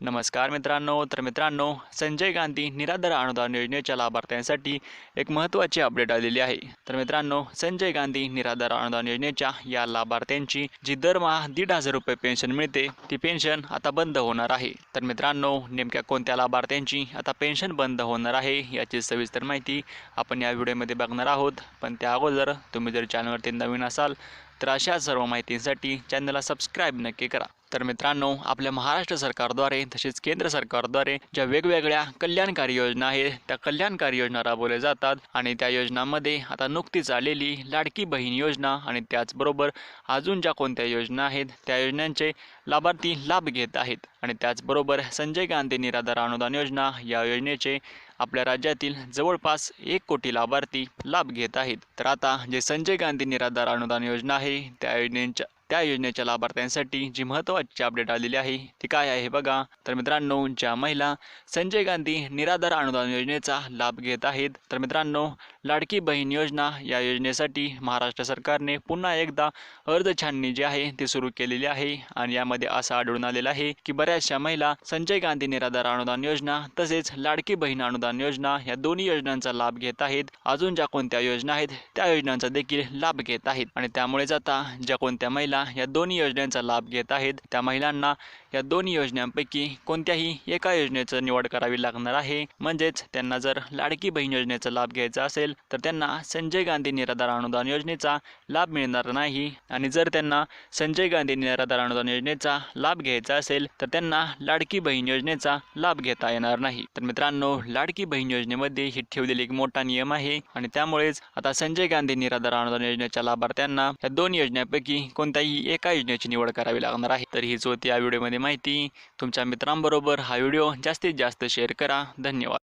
नमस्कार मित्रांनो. तर मित्रांनो संजय गांधी निराधार अनुदान योजनेच्या लाभार्थ्यांसाठी एक महत्त्वाची अपडेट आलेली आहे. तर मित्रांनो संजय गांधी निराधार अनुदान योजनेच्या या लाभार्थ्यांची जी दरमहा दीड हजार रुपये पेन्शन मिळते ती पेन्शन आता बंद होणार आहे. तर मित्रांनो नेमक्या कोणत्या लाभार्थ्यांची आता पेन्शन बंद होणार आहे याची सविस्तर माहिती आपण या व्हिडिओमध्ये बघणार आहोत. पण त्या अगोदर तुम्ही जर चॅनलवरती नवीन असाल तर अशा सर्व माहितींसाठी चॅनलला सबस्क्राईब नक्की करा. तर मित्रांनो आपल्या महाराष्ट्र सरकारद्वारे तसेच केंद्र सरकारद्वारे ज्या वेगवेगळ्या कल्याणकारी योजना आहेत त्या कल्याणकारी योजना राबवल्या जातात आणि त्या योजनांमध्ये आता नुकतीच आलेली लाडकी बहीण योजना आणि त्याचबरोबर अजून ज्या कोणत्या योजना आहेत त्या योजनांचे लाभार्थी लाभ घेत आहेत आणि त्याचबरोबर संजय गांधी निराधार अनुदान योजना या योजनेचे आपल्या राज्यातील जवळपास एक कोटी लाभार्थी लाभ घेत आहेत. तर आता जे संजय गांधी निराधार अनुदान योजना आहे त्या योजनेच्या त्या योजनेच्या लाभार्थ्यांसाठी जी महत्त्वाची अपडेट आलेली आहे ती काय आहे बघा. तर मित्रांनो ज्या महिला संजय गांधी निराधार अनुदान योजनेचा लाभ घेत आहेत तर मित्रांनो लाडकी बहीण योजना या योजनेसाठी महाराष्ट्र सरकारने पुन्हा एकदा अर्ज छाननी जी आहे ती सुरू केलेली आहे. आणि यामध्ये असं आढळून आलेलं आहे की बऱ्याचशा महिला संजय गांधी निराधार अनुदान योजना तसेच लाडकी बहीण अनुदान योजना या दोन्ही योजनांचा लाभ घेत आहेत. अजून ज्या कोणत्या योजना आहेत त्या योजनांचा देखील लाभ घेत आहेत. आणि त्यामुळेच आता ज्या कोणत्या महिला या दोन्ही योजनांचा लाभ घेत आहेत. त्या महिलांना या दोन योजनांपैकी कोणत्याही एका योजनेचं निवड करावी लागणार आहे. म्हणजेच त्यांना जर लाडकी बहीण योजनेचा लाभ घ्यायचा असेल तर त्यांना संजय गांधी निराधार अनुदान योजनेचा लाभ मिळणार नाही. आणि जर त्यांना संजय गांधी निराधार अनुदान योजनेचा लाभ घ्यायचा असेल तर त्यांना लाडकी बहीण योजनेचा लाभ घेता येणार नाही. तर मित्रांनो लाडकी बहीण योजनेमध्ये ही ठेवलेली एक मोठा नियम आहे. आणि त्यामुळेच आता संजय गांधी निराधार अनुदान योजनेच्या लाभार्थ्यांना या दोन योजनेपैकी कोणत्याही एका योजनेची निवड करावी लागणार आहे. तर हीच होती या व्हिडिओमध्ये. माहिती तुमच्या मित्रांबरोबर हा व्हिडिओ जास्तीत जास्त शेअर करा. धन्यवाद.